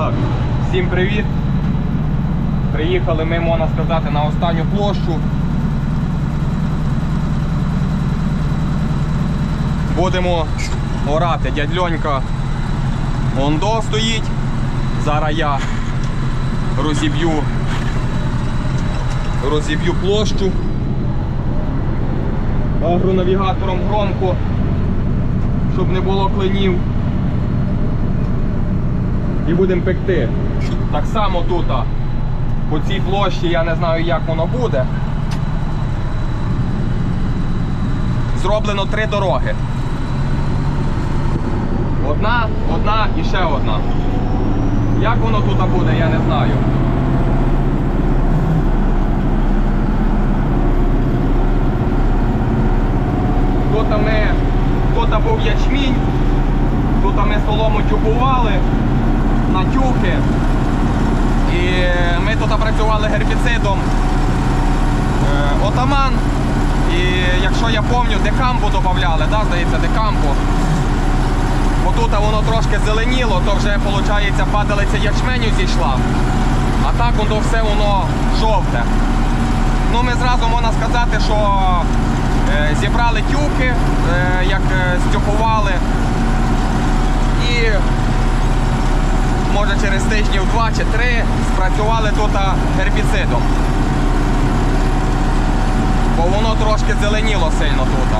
Так, всім привіт. Приїхали ми, можна сказати, на останню площу. Будемо орати. Дядь Льонька Ондо стоїть. Зараз я розіб'ю розіб'ю площу агронавігатором громко, щоб не було клинів. І будемо пекти. Так само тут, по цій площі, я не знаю, як воно буде. Зроблено три дороги. Одна, одна і ще одна. Як воно тут буде, я не знаю. Тут ми, тут був ячмінь, тут ми солому тюбували на тюки. І ми тут працювали гербіцидом е, отаман. І якщо я пам'ятаю, декамбу додавали, да, здається, декамбу. Бо тут воно трошки зеленіло, то вже виходить падалиця ячменю зійшла. А так воно все воно жовте. Ну ми зразу можна сказати, що е, зібрали тюки, е, як е, стюкували. І може через тижнів два чи три спрацювали тут гербіцидом. Бо воно трошки зеленіло сильно тут.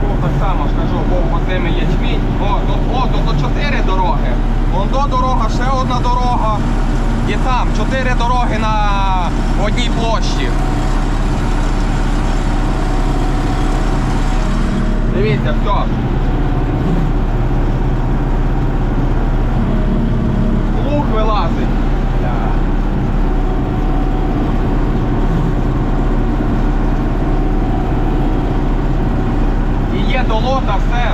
Був так само ж кажу, був возими ячмінь. О, тут, о, тут чотири дороги. Вон до дорога, ще одна дорога. І там чотири дороги на одній площі. Дивіться, все. Луг вилазить. Бля. І є долота, все.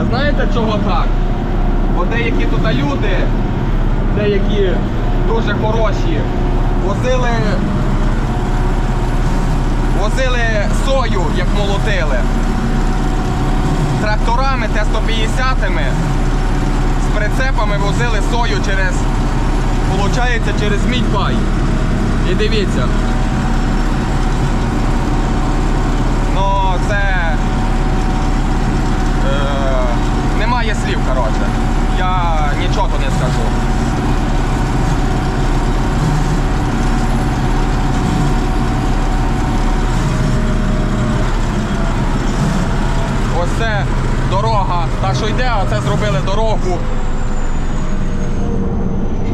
А знаєте чого так? Бо деякі тут люди, деякі дуже хороші, возили, возили сою, як молотили. Тракторами Т-150 з прицепами возили сою через, виходить, через мідьбай. І дивіться. Ну, це Е, немає слів, коротше. Я нічого не скажу. Ось це дорога, та що йде, а це зробили дорогу.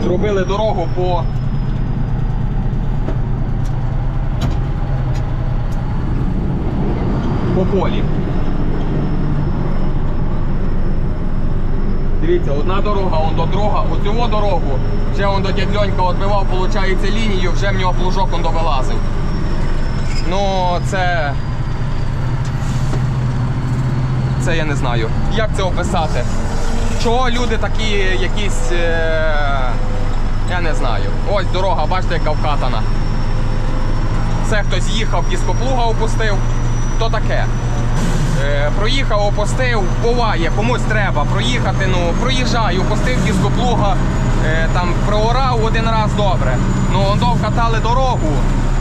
Зробили дорогу по. По полі. Дивіться, одна дорога, он до друга, оцю дорогу. Вже он до дядльонька відбивав, виходить, лінію, вже в нього плужок он довилазив. Ну, це. Це я не знаю. Як це описати? Чого люди такі якісь. Е... Я не знаю. Ось дорога, бачите, яка вкатана. Це хтось їхав, дископлуга опустив. То таке. Е, проїхав, опустив, буває, комусь треба проїхати, ну проїжджаю, опустив дископлуга, е, там проорав один раз добре. Ну ондо вкатали дорогу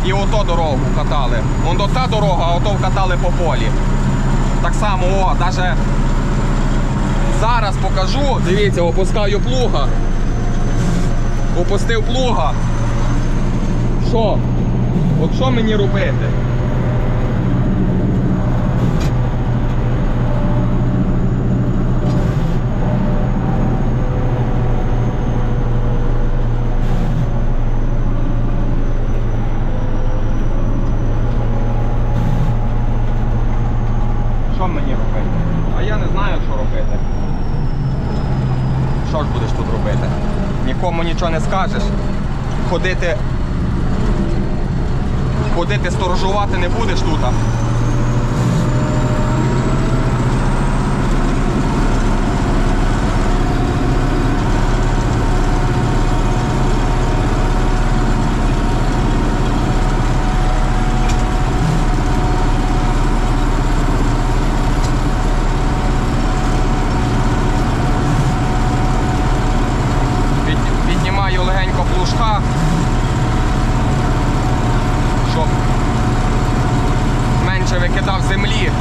і ото дорогу катали. Ондо та дорога, а ото вкатали по полі. Так само, о, навіть зараз покажу, дивіться, опускаю плуга. Опустив плуга. Що? От що мені робити? Що мені робити? А я не знаю, що робити. Що ж будеш тут робити? Нікому нічого не скажеш. Ходити. ходити сторожувати не будеш тут. Під- Піднімаю легенько плужка, щоб менше викидав землі.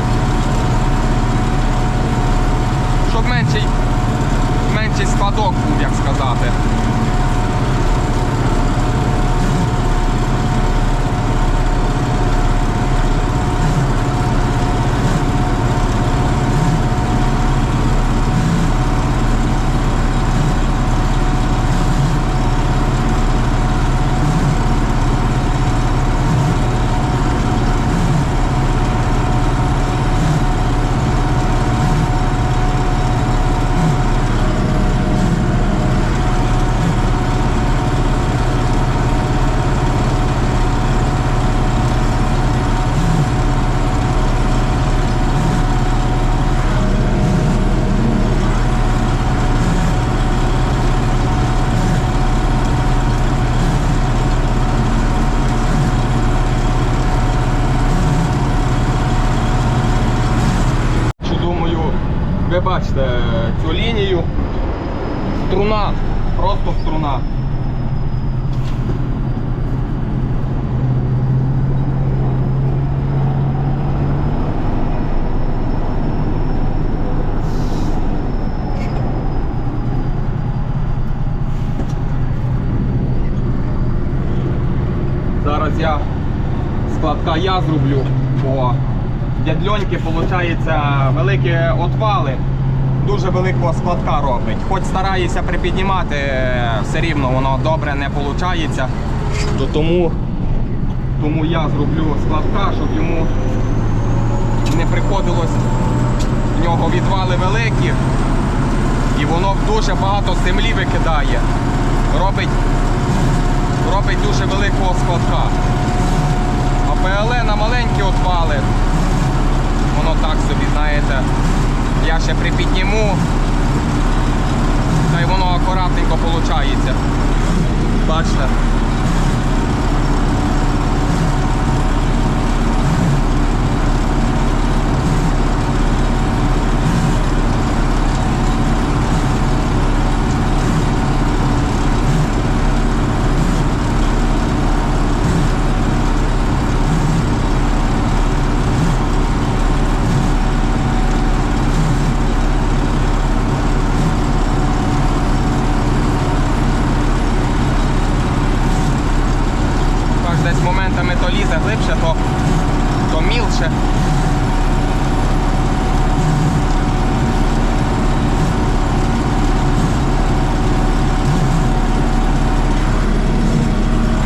Щоб менший, менший складок був, як сказати. Що думаю, бачите цю лінію. Струна, просто струна. Зараз я складка я зроблю, бо дядльоньки, виходить, великі отвали. Дуже великого складка робить. Хоч стараюся припіднімати, е, все рівно воно добре не виходить. То тому, тому я зроблю складка, щоб йому не приходилось в нього відвали великі. І воно дуже багато землі викидає. Робить, робить дуже великого складка. А ПЛЕ на маленькі отвали. Воно так собі, знаєте. Я ще припідніму. Та й воно акуратненько виходить. Бачите? Так, десь моментами то лізе глибше, то, то мілше.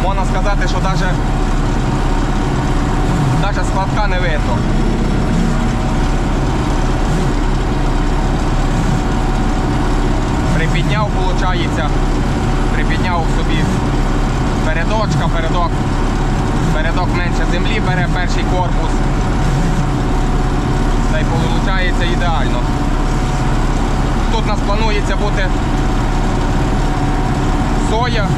Можна сказати, що навіть, навіть складка не видно. Припідняв, виходить, припідняв собі передочка, передок. Передок менше землі бере перший корпус. Та й виходить ідеально. Тут у планується бути соя,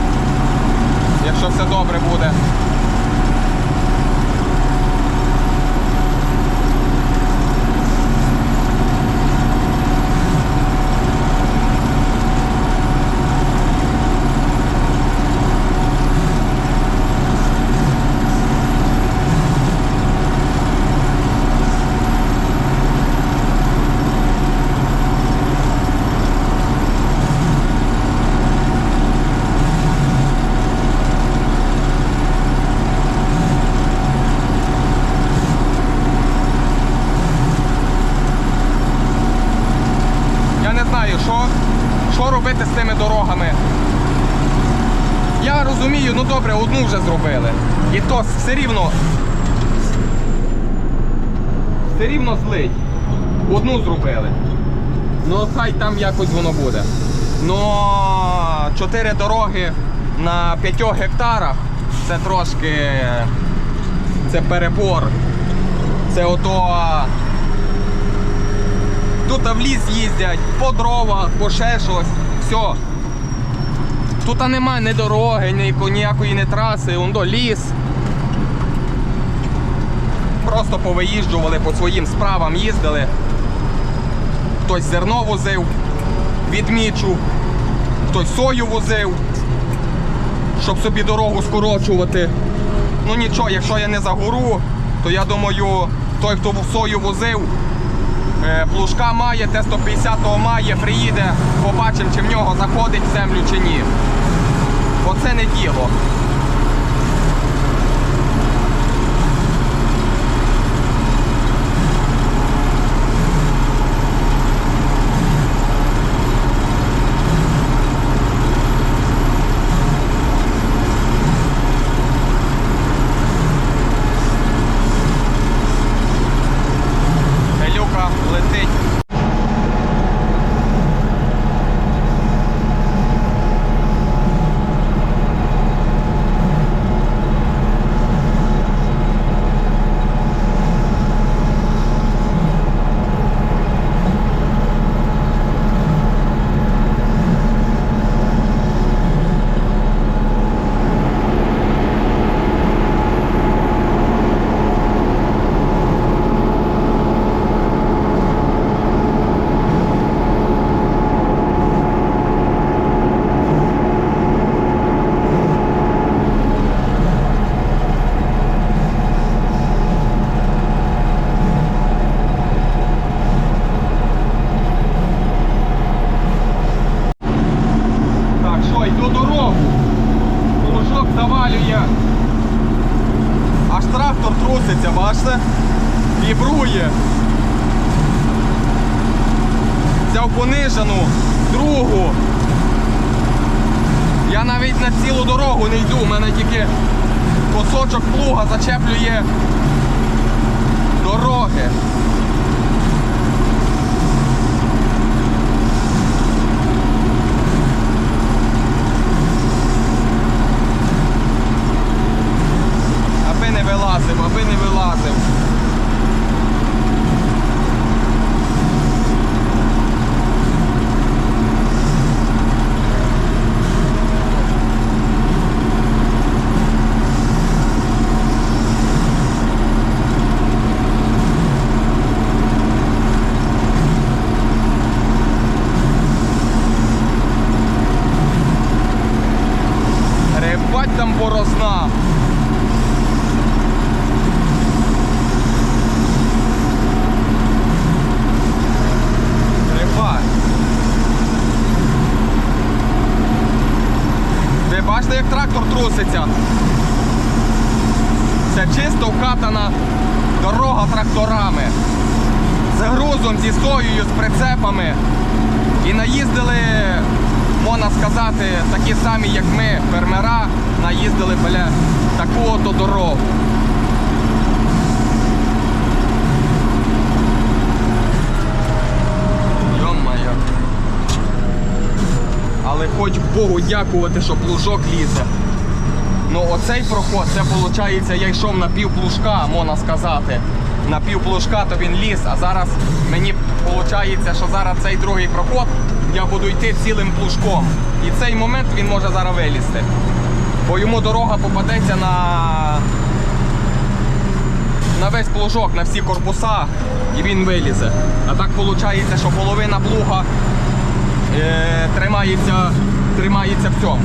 якщо все добре буде. Я не знаю, що, що робити з цими дорогами. Я розумію, ну добре, одну вже зробили. І все рівно. Все рівно злить. Одну зробили. Ну хай там якось воно буде. Но чотири дороги на 5 гектарах це трошки Це перебор. Це ото. Тут в ліс їздять, по дрова, по ще щось. Все. Тут немає ні дороги, ні, ніякої не траси, он до ліс. Просто повиїжджували по своїм справам, їздили. Хтось зерно возив, відмічу, хтось сою возив, щоб собі дорогу скорочувати. Ну нічого, якщо я не загору, то я думаю, той, хто сою возив, е, плужка має, Т-150 має, приїде, побачимо, чи в нього заходить в землю чи ні. Бо це не діло. Пелюка летить. Так, що, йду дорогу. Лужок завалює. Аж трактор труситься, бачите? Вібрує. Взяв понижену, другу. Я навіть на цілу дорогу не йду, у мене тільки кусочок плуга зачеплює дороги. Аби не вилазив, не вилазив. Рибать там борозна. Рибак. Ви бачите, як трактор? Це чисто вкатана дорога тракторами. З грузом, зі соєю, з прицепами. І наїздили, можна сказати, такі самі, як ми, фермера, наїздили біля таку ото дорогу. Йо-моє. Але хоч Богу дякувати, що плужок лізе. Ну оцей проход, це виходить, я йшов на пів плужка, можна сказати. На пів плужка то він ліз, а зараз мені виходить, що зараз цей другий проход я буду йти цілим плужком. І цей момент він може зараз вилізти. Бо йому дорога попадеться на, на весь плужок, на всі корпуса, і він вилізе. А так виходить, що половина плуга е, тримається, тримається в цьому.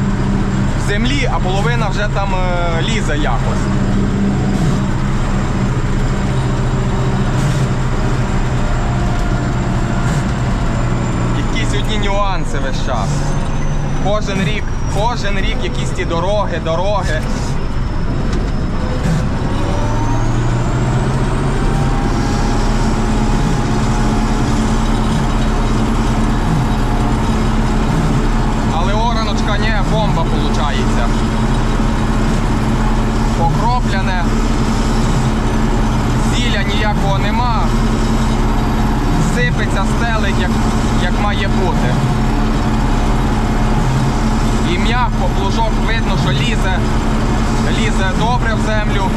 Землі, а половина вже там е, лізе якось. Якісь одні нюанси весь час. Кожен рік, кожен рік якісь ті дороги, дороги. Але ораночка не бомба виходить. Покропляне. Зілля ніякого нема. Сипеться, стелить, як, як має бути. І м'яко, видно, що лізе, лізе добре в землю.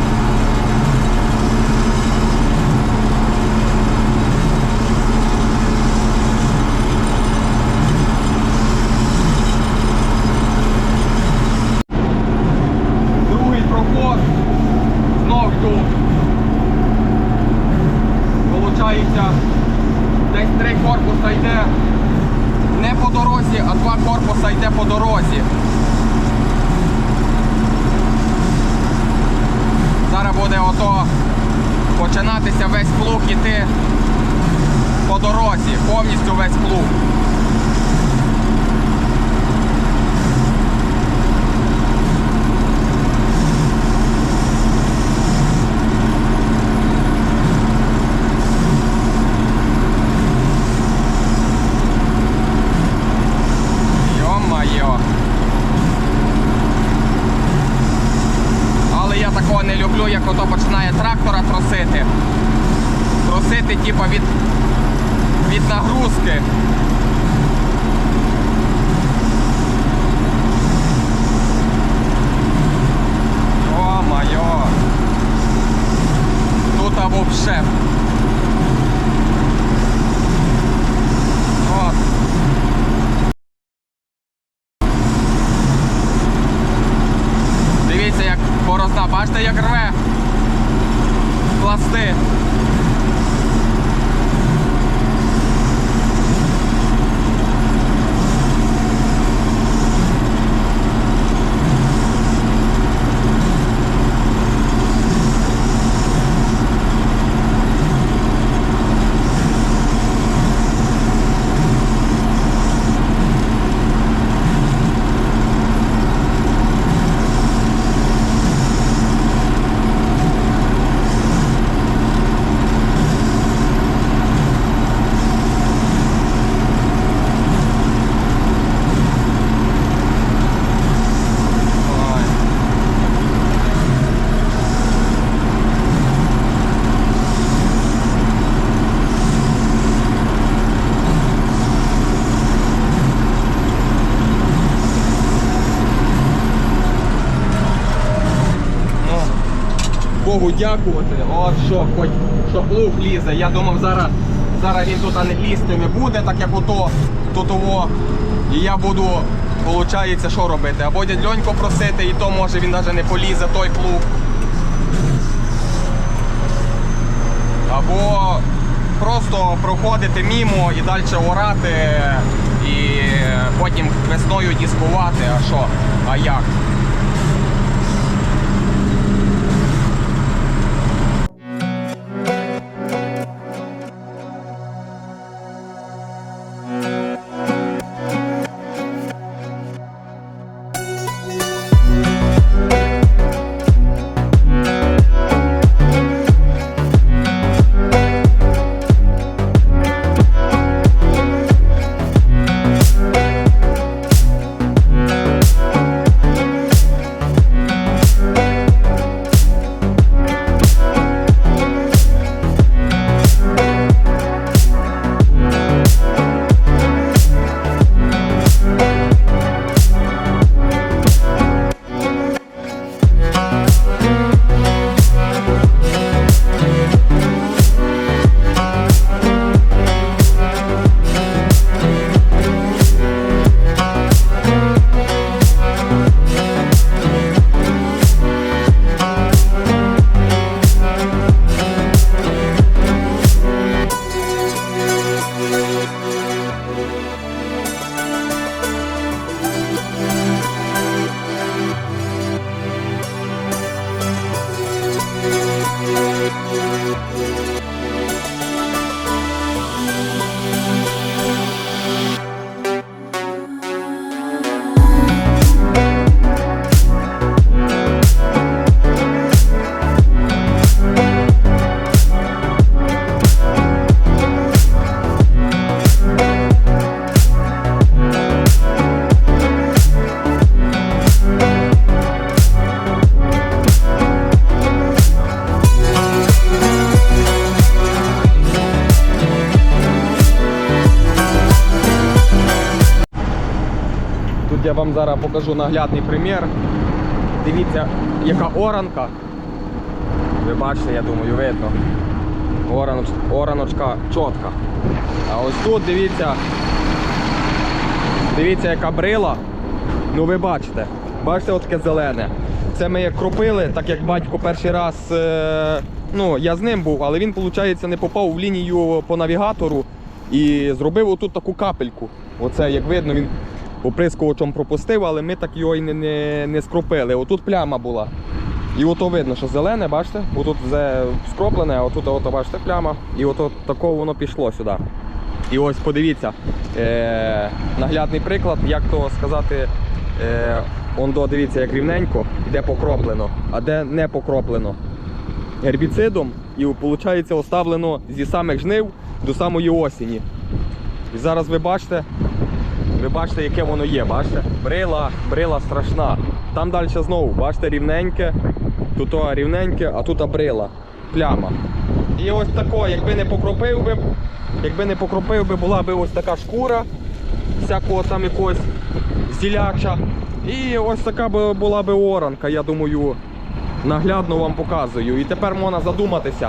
saying? Богу дякувати. От що, хоч що плуг лізе. Я думав, зараз, зараз він тут не лізти не буде, так як ото, тут того. І я буду, виходить, що робити? Або дядь просити, і то може він навіть не полізе той плуг. Або просто проходити мімо і далі орати, і потім весною дискувати, а що, а як? Я зараз покажу наглядний примір. Дивіться, яка оранка. Ви бачите, я думаю, видно. Ораночка, чітка. А ось тут дивіться. Дивіться, яка брила. Ну ви бачите. Бачите, таке зелене. Це ми як кропили, так як батько перший раз. Е, ну, я з ним був, але він, виходить, не попав в лінію по навігатору і зробив отут таку капельку. Оце, як видно, він оприскувачем пропустив, але ми так його і не, не, не скропили. Отут пляма була. І ото видно, що зелене, бачите? Отут зе- скроплене, а отут, ото, бачите, пляма. І ото такого воно пішло сюди. І ось подивіться, е, наглядний приклад, як то сказати, е, он до дивіться, як рівненько, де покроплено, а де не покроплено гербіцидом. І виходить оставлено зі самих жнив до самої осені. І зараз ви бачите, ви бачите, яке воно є, бачите? Брила, брила страшна. Там далі знову, бачите, рівненьке, тут рівненьке, а тут брила, пляма. І ось тако, якби не покропив би, якби не покропив би, була би ось така шкура, всякого там якогось зіляча. І ось така би була би оранка, я думаю, наглядно вам показую. І тепер можна задуматися,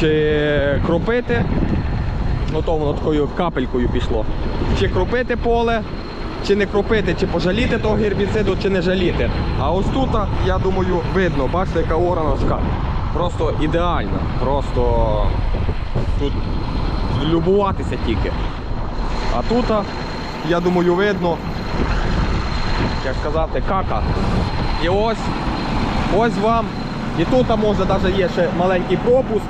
чи кропити, ну то воно такою капелькою пішло. Чи кропити поле, чи не кропити, чи пожаліти того гербіциду, чи не жаліти. А ось тут, я думаю, видно, бачите, яка ораночка. Просто ідеальна. Просто тут любуватися тільки. А тут, я думаю, видно, як сказати, кака. І ось, ось вам. І тут може навіть є ще маленький пропуск.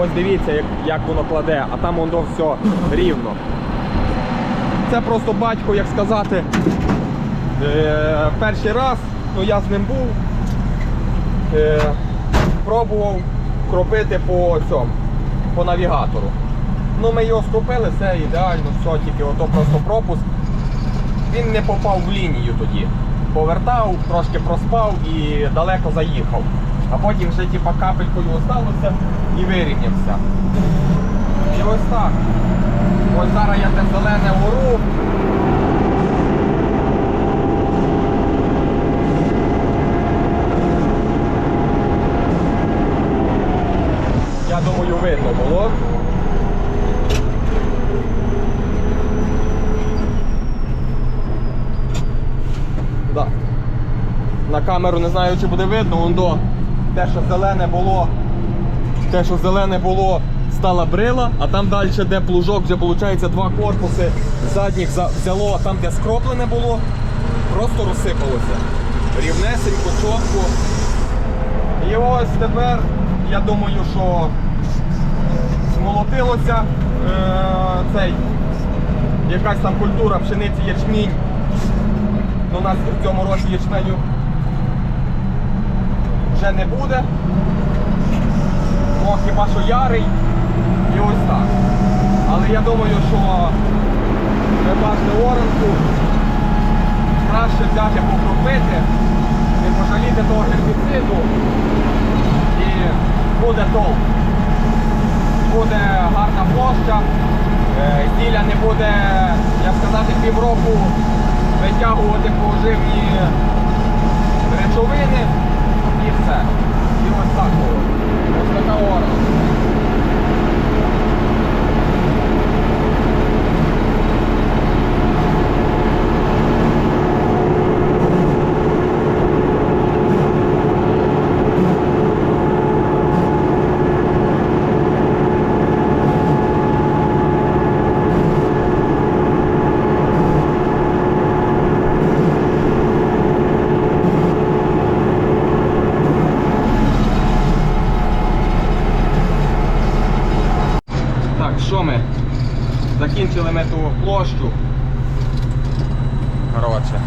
Ось дивіться, як, як воно кладе, а там воно все рівно. Це просто батько, як сказати, е, перший раз, ну я з ним був, е, пробував кропити по цьому, по навігатору. Ну ми його скропили, все ідеально, все, тільки ото просто пропуск. Він не попав в лінію тоді. Повертав, трошки проспав і далеко заїхав. А потім ще типа капелькою осталося і вирівнявся. І ось так. Ось зараз я те зелене гору. Я думаю, видно було. На камеру не знаю, чи буде видно, вон до те, що зелене було, те, що зелене було, стала брила, а там далі, де плужок, вже виходить два корпуси задніх взяло, а там, де скроплене було, просто розсипалося. Рівнесенько, чітко. І ось тепер, я думаю, що змолотилося е, цей, якась там культура пшениці ячмінь. Ну, у нас в цьому році ячменю вже не буде. Ну, хіба що ярий. І ось так. Але я думаю, що ви бачите оранку. Краще взяти покропити, не пожаліти того гербіциду. І буде толк. Буде гарна площа. Е, Зілля не буде, як сказати, півроку витягувати поживні речовини і все. І ось Так, що ми? Закінчили ми ту площу. Коротше.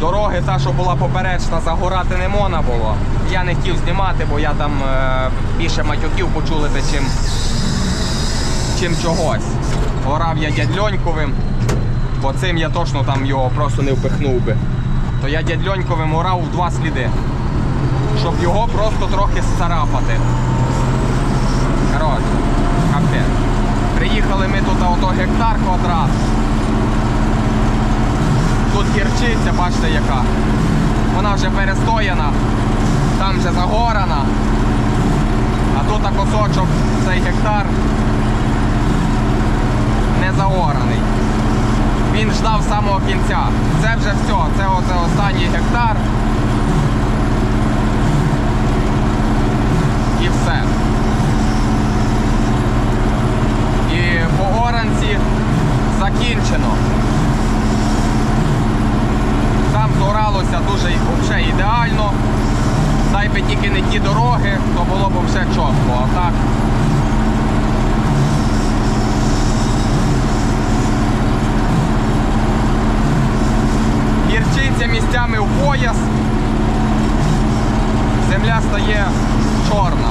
Дороги та, що була поперечна, загорати не можна було. Я не хотів знімати, бо я там е, більше матюків почули би, чим, чим чогось. Горав я дядльоньковим, бо цим я точно там його просто не впихнув би. То я дядь Льоньковим орав в два сліди, щоб його просто трохи сцарапати. Коротше, капець. Приїхали ми тут ото гектар квадрат. Тут гірчиця, бачите яка. Вона вже перестояна, там вже загорана. А тут кусочок цей гектар не заораний. він ждав самого кінця. Це вже все, це оце останній гектар. І все. І по оранці закінчено. Там зоралося дуже взагалі ідеально. Дай би тільки не ті дороги, то було б все чітко. А так. Гірчиця місцями в пояс. Земля стає чорна.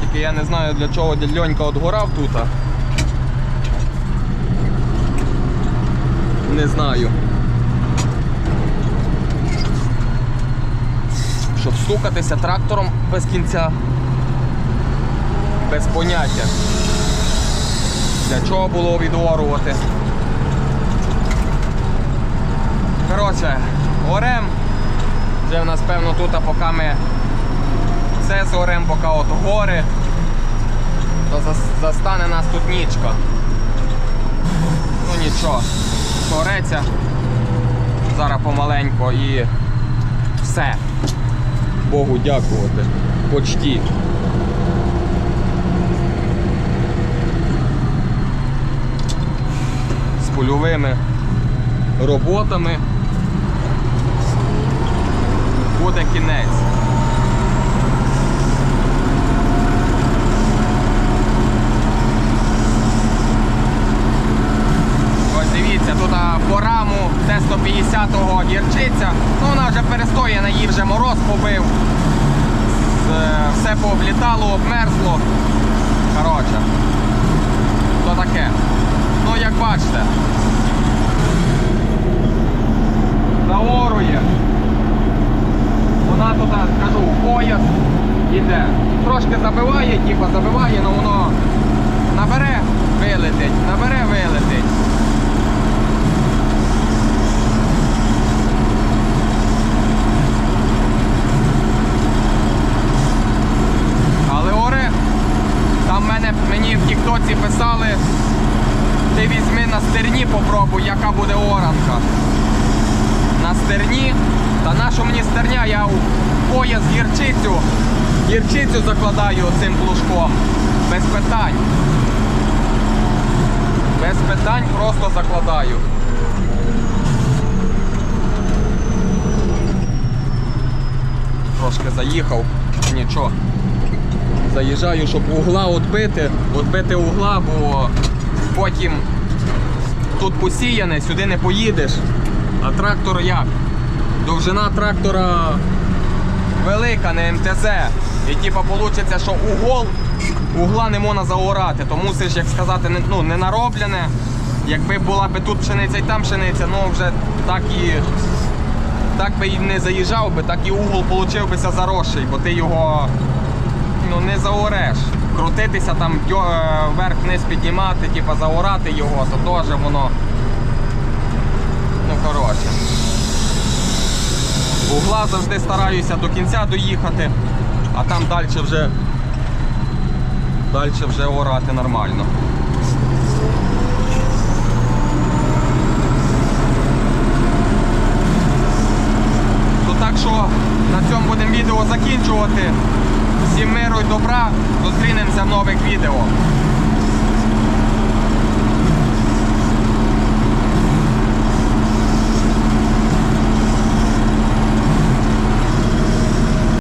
Тільки я не знаю для чого Льонька от горав тут. Не знаю. Щоб стукатися трактором без кінця. Без поняття. Для чого було відворувати? Коротше, орем. Вже в нас певно тут, а поки ми це зорем, поки от гори, то застане нас тут нічка. Ну нічого, зореться. Зараз помаленько і все. Богу дякувати. Почті. З польовими роботами буде кінець. 150-го гірчиця. Ну, Вона вже перестояна, її вже мороз побив. Е, все пооблітало, обмерзло. Коротше, то таке. Ну, як бачите, заорує. Вона тут, е, кажу, в пояс іде. Трошки забиває, типа забиває, але воно набере, вилетить, набере, вилетить. Попробуй, яка буде оранка. На стерні. Та на що мені стерня, я у пояс гірчицю. Гірчицю закладаю цим плужком. Без питань. Без питань просто закладаю. Трошки заїхав, нічого. Заїжджаю, щоб угла відбити, відбити угла, бо потім тут посіяне, сюди не поїдеш. А трактор як? Довжина трактора велика, не МТЗ. І типа вийде, що угол, угла не можна заорати, то мусиш, як сказати, не, ну, не нароблене. Якби була би тут пшениця і там пшениця, ну вже так і так би не заїжджав би, так і угол получив бися заросший, бо ти його ну, не заореш. Крутитися там е, вверх-вниз піднімати, типа заорати його, то теж воно. Ну коротше. Угла завжди стараюся до кінця доїхати, а там далі вже далі вже орати нормально. То так що на цьому будемо відео закінчувати. Всім миру і добра. Зустрінемося в нових відео.